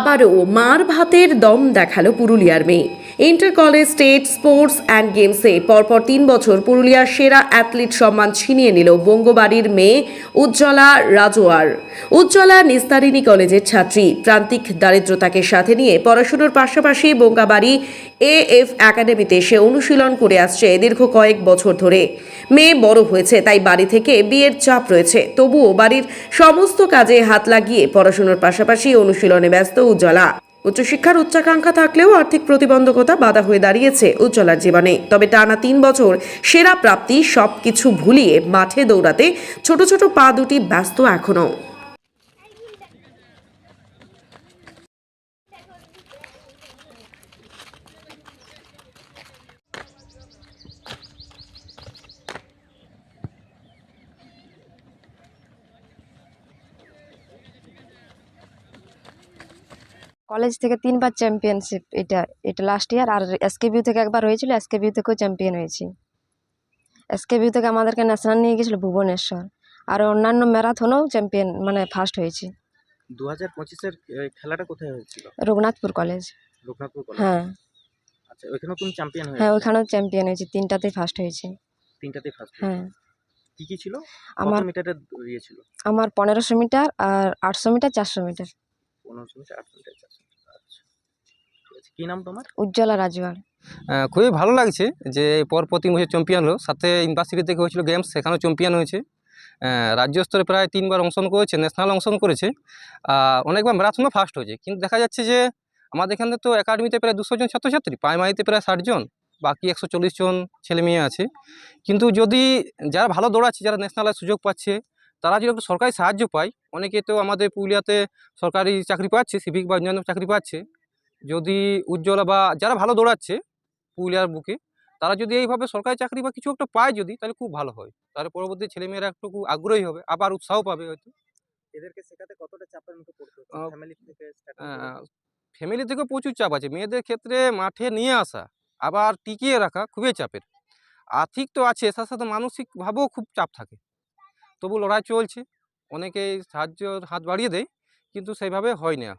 আবারও মার ভাতের দম দেখাল পুরুলিয়ার মেয়ে। Inter college state sports and গেমসে পরপর তিন বছর পুরুলিয়ার সেরা অ্যাথলিট সম্মান ছিনিয়ে নিল বঙ্গবাড়ির মেয়ে উজ্জ্বলা রাজোয়ার। উজ্জ্বলা নিস্তারিণী কলেজের ছাত্রী। প্রান্তিক দারিদ্রতাকে সাথে নিয়ে পড়াশুনোর পাশাপাশি বঙ্গাবাড়ি এ এফ একাডেমিতে সে অনুশীলন করে আসছে দীর্ঘ কয়েক বছর ধরে। মেয়ে বড় হয়েছে, তাই বাড়ি থেকে বিয়ের চাপ রয়েছে। তবুও বাড়ির সমস্ত কাজে হাত লাগিয়ে পড়াশোনার পাশাপাশি অনুশীলনে ব্যস্ত উজ্জ্বলা। উচ্চশিক্ষার উচ্চাকাঙ্ক্ষা থাকলেও আর্থিক প্রতিবন্ধকতা বাধা হয়ে দাঁড়িয়েছে উজ্জ্বলার জীবনে। তবে টানা তিন বছর সেরা প্রাপ্তি সব কিছু ভুলিয়ে মাঠে দৌড়াতে ছোট ছোট পা দুটি ব্যস্ত এখনও। কলেজ থেকে তিনবার চ্যাম্পিয়নশিপ এটা এটা লাস্ট ইয়ার আর এসকে এসকেবিউ থেকে একবার হয়েছিল এসকেবিউ থেকেও চ্যাম্পিয়ন হয়েছি। এসকে এসকেবিউ থেকে আমাদেরকে ন্যাশনাল নিয়ে গেছিল ভুবনেশ্বর। আর অন্যান্য ম্যারাথনেও চ্যাম্পিয়ন মানে ফার্স্ট হয়েছি। দু হাজার পঁচিশের খেলাটা কোথায় হয়েছিল? রঘুনাথপুর কলেজ রঘুনাথপুর কলেজ হ্যাঁ। আচ্ছা ওইখানেও তুমি চ্যাম্পিয়ন হ্যাঁ ওইখানেও চ্যাম্পিয়ন হয়েছি তিনটাতেই ফার্স্ট হয়েছি। তিনটাতে ফার্স্ট হ্যাঁ। কি কি ছিল? আমার মিটারের ইয়ে ছিল? আমার পনেরোশো মিটার আর আটশো মিটার চারশো মিটার। মিটার আচ্ছা ঠিক আছে। কী নাম তোমার? উজ্জ্বলা রাজওয়ার আহ, খুবই ভালো লাগছে যে পরপর তিন বছর চ্যাম্পিয়ন হলো। সাথে ইউনিভার্সিটি থেকে হয়েছিল গেমস সেখানেও চ্যাম্পিয়ন হয়েছে। রাজ্য স্তরে প্রায় তিনবার অংশগ্রহণ করেছে ন্যাশনাল অংশগ্রহণ করেছে। আর অনেকবার ম্যারাথনও ফার্স্ট হয়েছে। কিন্তু দেখা যাচ্ছে যে আমাদের এখানে তো একাডেমিতে প্রায় দুশো জন ছাত্রছাত্রী প্রাইমারিতে প্রায় ষাট জন বাকি একশো চল্লিশ জন ছেলে মেয়ে আছে। কিন্তু যদি যারা ভালো দৌড়াচ্ছে যারা ন্যাশনালের সুযোগ পাচ্ছে তারা যদি একটু সরকারি সাহায্য পায় অনেকে তো আমাদের পুরুলিয়াতে সরকারি চাকরি পাচ্ছে সিভিক বা অন্যান্য চাকরি পাচ্ছে। যদি উজ্জ্বলা বা যারা ভালো দৌড়াচ্ছে পুরুলিয়ার বুকে তারা যদি এইভাবে সরকারি চাকরি বা কিছু একটা পায় যদি তাহলে খুব ভালো হয়। তাহলে পরবর্তী ছেলেমেয়েরা একটু খুব আগ্রহী হবে আবার উৎসাহ পাবে হয়তো। এদেরকে শেখাতে কতটা চাপের মুখে পড়তে ফ্যামিলি থেকে ফ্যামিলি থেকেও প্রচুর চাপ আছে। মেয়েদের ক্ষেত্রে মাঠে নিয়ে আসা আবার টিকিয়ে রাখা খুবই চাপের। আর্থিক তো আছে তার সাথে মানসিকভাবেও খুব চাপ থাকে। তবু লড়াই চলছে। অনেকেই সাহায্যর হাত বাড়িয়ে দেয় কিন্তু সেইভাবে হয় না।